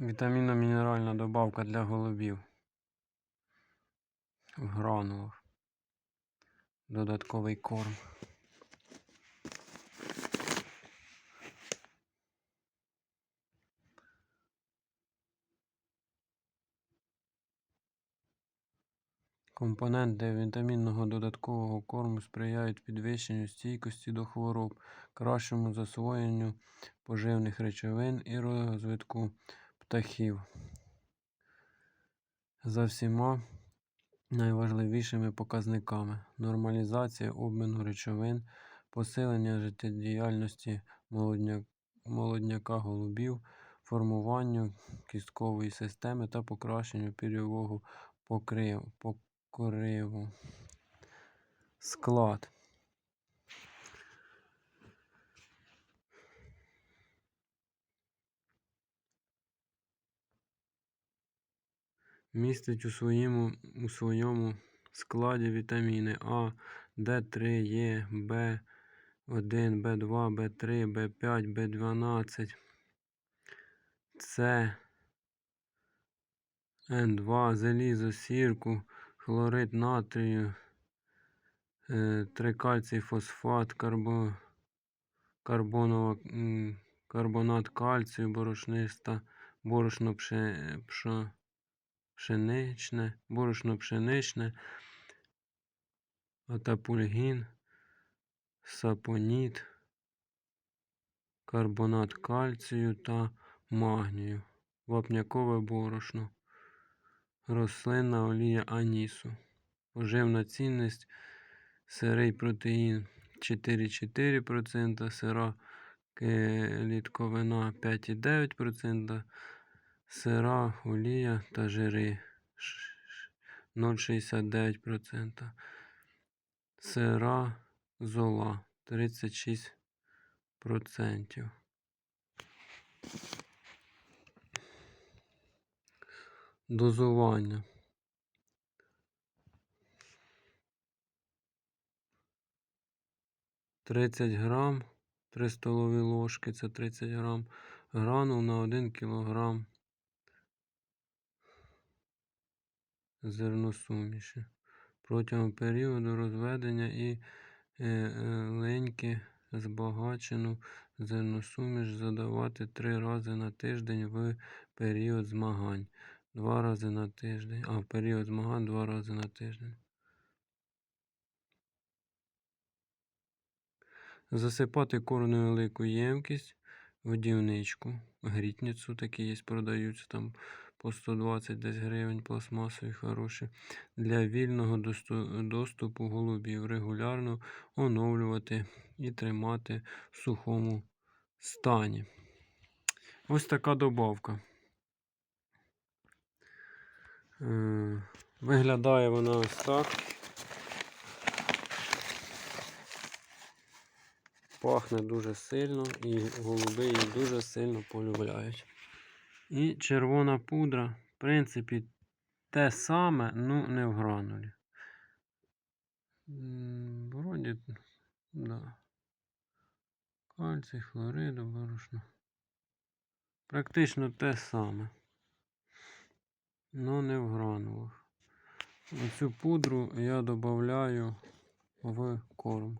Вітамінно-мінеральна добавка для голубів. В гранулах. Додатковий корм. Компоненти вітамінного додаткового корму сприяють підвищенню стійкості до хвороб, кращому засвоєнню поживних речовин і розвитку птахів. За всіма найважливішими показниками: нормалізація обміну речовин, посилення життєдіяльності молодня- молодняка голубів, формуванню кісткової системи та покращенню пір'євого покриву. Склад. Містить у своєму, у своєму складі вітаміни А, Д3, Е, В1, В2, В3, В5, В12, С, Н2, залізо, сірку, хлорид натрію, е, трикальцій фосфат, карбо, карбонова, карбонат кальцію, борошниста, борошно пше- пшеничне, борошно пшеничне, атапульгін, сапоніт, карбонат кальцію та магнію, вапнякове борошно, рослинна олія анісу. Поживна цінність сирий протеїн 4,4%, сира клітковина 5,9%, сира олія та жири ш- ш- 0,69%, сира зола 36%. Дозування. Тридцять грам, 3 столові ложки, це 30 грам, гранул на 1 кілограм зерносуміші. Протягом періоду розведення і е, е, леньки збагачену зерносуміш задавати 3 рази на тиждень в період змагань. 2 рази на тиждень, а в період змагань 2 рази на тиждень. Засипати корм невелику ємкість, водівничку, грітницю такі є, продаються там по 120 десь гривень, пластмасові хороші. Для вільного доступу голубів регулярно оновлювати і тримати в сухому стані. Ось така добавка. Е, Виглядає вона ось так. Пахне дуже сильно і голуби її дуже сильно полюбляють. І червона пудра, в принципі, те саме, ну не в гранулі. Вроді, да. Кальцій, хлориду, борошно. Практично те саме. Но не в гранулах. Оцю пудру я додаю в корм.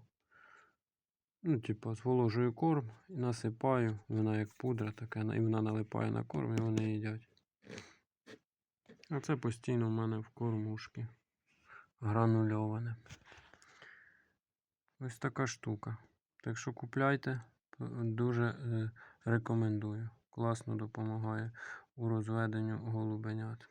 Ну, типа, зволожую корм і насипаю. Вона як пудра така, і вона налипає на корм і вони їдять. А це постійно в мене в кормушки. Гранульоване. Ось така штука. Так що купляйте, дуже е, рекомендую. Класно допомагає у розведенню голубенят.